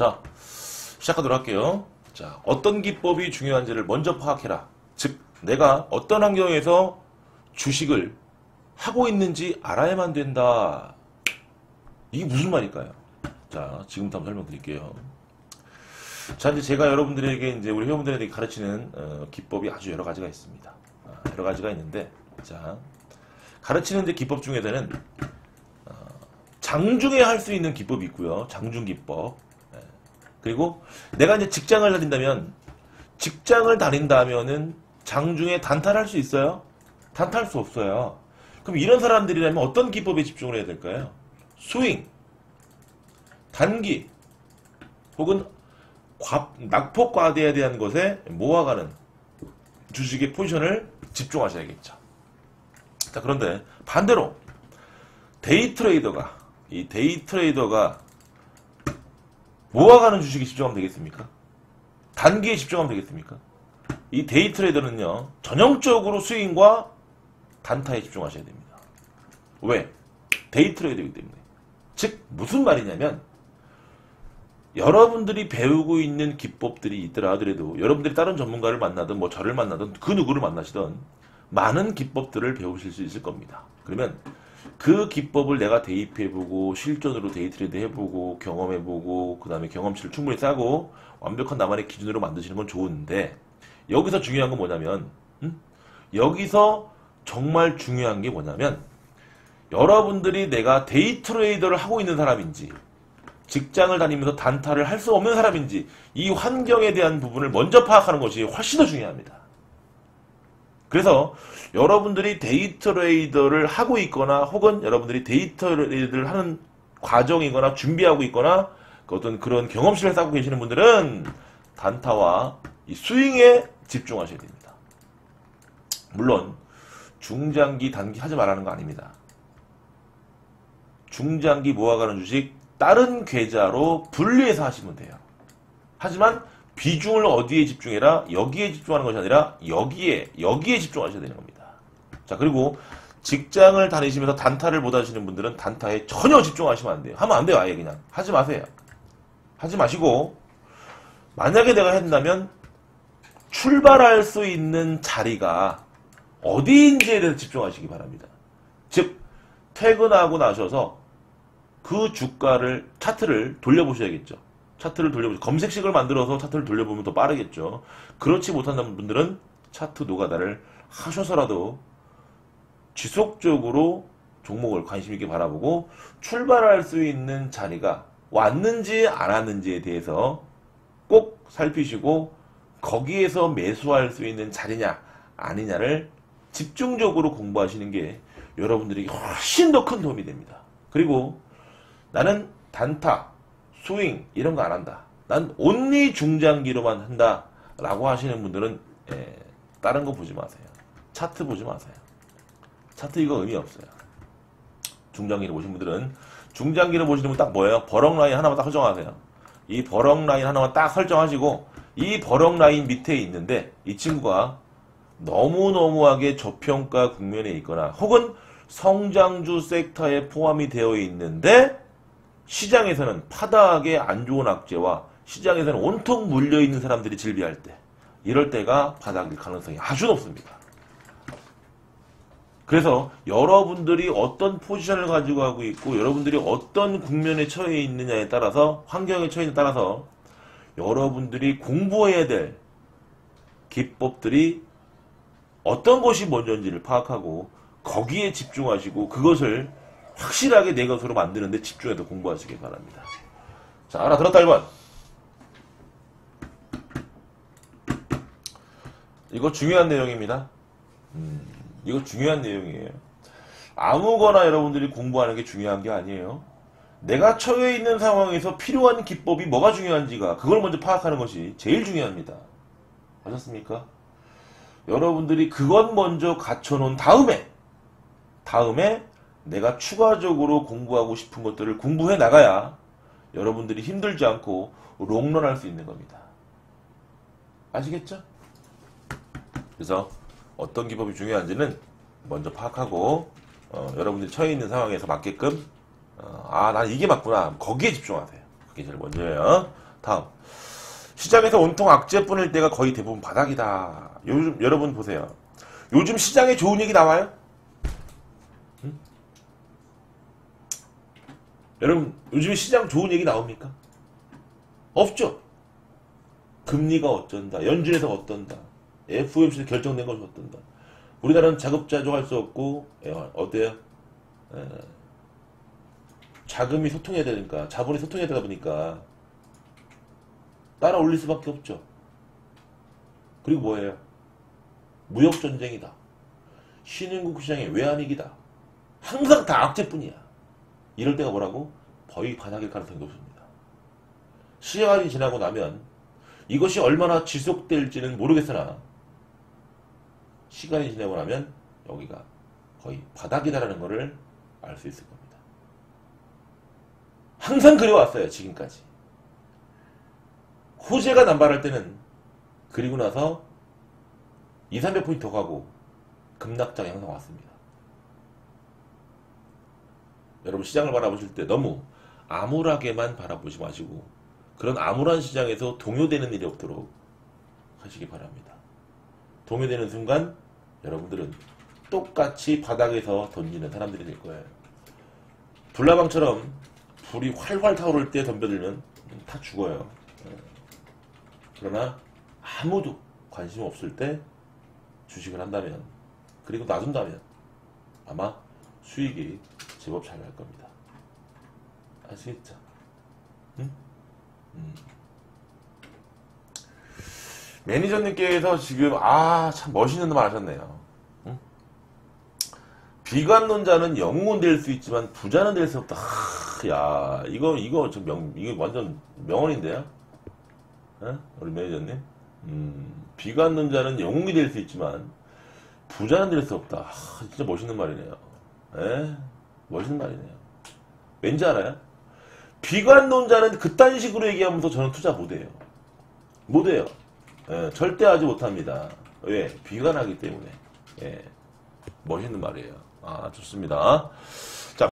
자, 시작하도록 할게요. 자, 어떤 기법이 중요한지를 먼저 파악해라. 즉, 내가 어떤 환경에서 주식을 하고 있는지 알아야만 된다. 이게 무슨 말일까요? 자, 지금부터 한번 설명드릴게요. 자, 이제 제가 여러분들에게 이제 우리 회원분들에게 가르치는 어, 기법이 아주 여러 가지가 있습니다. 아, 여러 가지가 있는데, 자, 가르치는 데 기법 중에서는 어, 장중에 할 수 있는 기법이 있고요. 장중 기법. 예. 그리고 내가 이제 직장을 다닌다면 직장을 다닌다면은 장중에 단타할 수 있어요? 단타할 수 없어요. 그럼 이런 사람들이라면 어떤 기법에 집중을 해야 될까요? 스윙, 단기, 혹은 과, 낙폭과대에 대한 것에 모아가는 주식의 포지션을 집중하셔야겠죠. 자, 그런데 반대로 데이 트레이더가 이 데이 트레이더가 모아가는 주식에 집중하면 되겠습니까? 단기에 집중하면 되겠습니까? 이 데이 트레이더는요, 전형적으로 스윙과 단타에 집중하셔야 됩니다. 왜? 데이 트레이더이기 때문에. 즉, 무슨 말이냐면, 여러분들이 배우고 있는 기법들이 있더라 하더라도, 여러분들이 다른 전문가를 만나든, 뭐 저를 만나든, 그 누구를 만나시든, 많은 기법들을 배우실 수 있을 겁니다. 그러면, 그 기법을 내가 대입해보고, 실전으로 데이 트레이드 해보고, 경험해보고, 그 다음에 경험치를 충분히 쌓고, 완벽한 나만의 기준으로 만드시는 건 좋은데, 여기서 중요한 건 뭐냐면, 음? 여기서 정말 중요한 게 뭐냐면 여러분들이 내가 데이 트레이더를 하고 있는 사람인지 직장을 다니면서 단타를 할 수 없는 사람인지 이 환경에 대한 부분을 먼저 파악하는 것이 훨씬 더 중요합니다. 그래서 여러분들이 데이 트레이더를 하고 있거나 혹은 여러분들이 데이 트레이더를 하는 과정이거나 준비하고 있거나 그 어떤 그런 경험치를 쌓고 계시는 분들은 단타와 이 스윙에 집중하셔야 됩니다. 물론 중장기 단기 하지 말라는 거 아닙니다. 중장기 모아가는 주식 다른 계좌로 분리해서 하시면 돼요. 하지만 비중을 어디에 집중해라? 여기에 집중하는 것이 아니라 여기에 여기에 집중하셔야 되는 겁니다. 자 그리고 직장을 다니시면서 단타를 못 하시는 분들은 단타에 전혀 집중하시면 안 돼요. 하면 안 돼요. 아예 그냥 하지 마세요. 하지 마시고 만약에 내가 한다면 출발할 수 있는 자리가 어디인지에 대해서 집중하시기 바랍니다. 즉 퇴근하고 나셔서 그 주가를 차트를 돌려보셔야겠죠. 차트를 돌려보죠. 검색식을 만들어서 차트를 돌려보면 더 빠르겠죠. 그렇지 못한 분들은 차트 노가다를 하셔서라도 지속적으로 종목을 관심 있게 바라보고 출발할 수 있는 자리가 왔는지 안 왔는지에 대해서 꼭 살피시고 거기에서 매수할 수 있는 자리냐 아니냐를 집중적으로 공부하시는 게 여러분들에게 훨씬 더 큰 도움이 됩니다. 그리고 나는 단타, 스윙 이런 거 안 한다. 난 온리 중장기로만 한다. 라고 하시는 분들은 예, 다른 거 보지 마세요. 차트 보지 마세요. 차트 이거 의미 없어요. 중장기를 보신 분들은 중장기를 보시는 분 딱 뭐예요? 버럭 라인 하나만 딱 설정하세요. 이 버럭 라인 하나만 딱 설정하시고 이 버럭 라인 밑에 있는데 이 친구가 너무너무하게 저평가 국면에 있거나 혹은 성장주 섹터에 포함이 되어 있는데 시장에서는 파다하게 안 좋은 악재와 시장에서는 온통 물려있는 사람들이 질비할 때 이럴 때가 바닥일 가능성이 아주 높습니다. 그래서 여러분들이 어떤 포지션을 가지고 하고 있고 여러분들이 어떤 국면에 처해 있느냐에 따라서 환경에 처해 있느냐에 따라서 여러분들이 공부해야 될 기법들이 어떤 것이 먼저인지를 파악하고 거기에 집중하시고 그것을 확실하게 내 것으로 만드는데 집중해서 공부하시기 바랍니다. 자, 알아들었다 1번. 이거 중요한 내용입니다. 음, 이거 중요한 내용이에요. 아무거나 여러분들이 공부하는 게 중요한 게 아니에요. 내가 처해 있는 상황에서 필요한 기법이 뭐가 중요한지가 그걸 먼저 파악하는 것이 제일 중요합니다. 아셨습니까? 여러분들이 그것 먼저 갖춰놓은 다음에 다음에 내가 추가적으로 공부하고 싶은 것들을 공부해 나가야 여러분들이 힘들지 않고 롱런할 수 있는 겁니다. 아시겠죠? 그래서 어떤 기법이 중요한지는 먼저 파악하고 어, 여러분들이 처해 있는 상황에서 맞게끔 어, 아, 난 이게 맞구나. 거기에 집중하세요. 그게 제일 먼저예요. 다음. 시장에서 온통 악재 뿐일 때가 거의 대부분 바닥이다. 요즘, 여러분 보세요. 요즘 시장에 좋은 얘기 나와요? 여러분, 요즘 시장 좋은 얘기 나옵니까? 없죠? 금리가 어쩐다. 연준에서 어떤다. FOMC에서 결정된 것이 어떤다. 우리나라는 자급자족할 수 없고, 예, 어때요? 에, 자금이 소통해야 되니까, 자본이 소통해야 되다 보니까, 따라 올릴 수밖에 없죠. 그리고 뭐예요? 무역 전쟁이다. 신흥국 시장의 외환위기다. 항상 다 악재뿐이야. 이럴 때가 뭐라고? 거의 바닥일 가능성이 높습니다. 시간이 지나고 나면 이것이 얼마나 지속될지는 모르겠으나 시간이 지나고 나면 여기가 거의 바닥이다라는 것을 알 수 있을 겁니다. 항상 그래왔어요, 지금까지. 호재가 남발할 때는 그리고 나서 2, 300포인트 더 가고 급락장이 항상 왔습니다. 여러분 시장을 바라보실 때 너무 암울하게만 바라보지 마시고 그런 암울한 시장에서 동요되는 일이 없도록 하시기 바랍니다. 동요되는 순간 여러분들은 똑같이 바닥에서 던지는 사람들이 될 거예요. 불나방처럼 불이 활활 타오를 때 덤벼들면 다 죽어요. 그러나 아무도 관심 없을 때 주식을 한다면 그리고 놔둔다면 아마 수익이 제법 잘 날 겁니다. 아시겠죠? 응? 음. 매니저님께서 지금 아 참 멋있는 말 하셨네요. 응? 비관론자는 영웅은 될 수 있지만 부자는 될 수 없다. 하, 야 이거 이거 좀 명, 이게 완전 명언인데요. 어? 우리 매니저님. 음, 비관론자는 영웅이 될 수 있지만 부자는 될 수 없다. 하, 진짜 멋있는 말이네요. 에? 멋있는 말이네요. 왠지 알아요? 비관론자는 그딴 식으로 얘기하면서 저는 투자 못해요. 못해요. 예, 절대 하지 못합니다. 왜? 비관하기 때문에. 예, 멋있는 말이에요. 아, 좋습니다.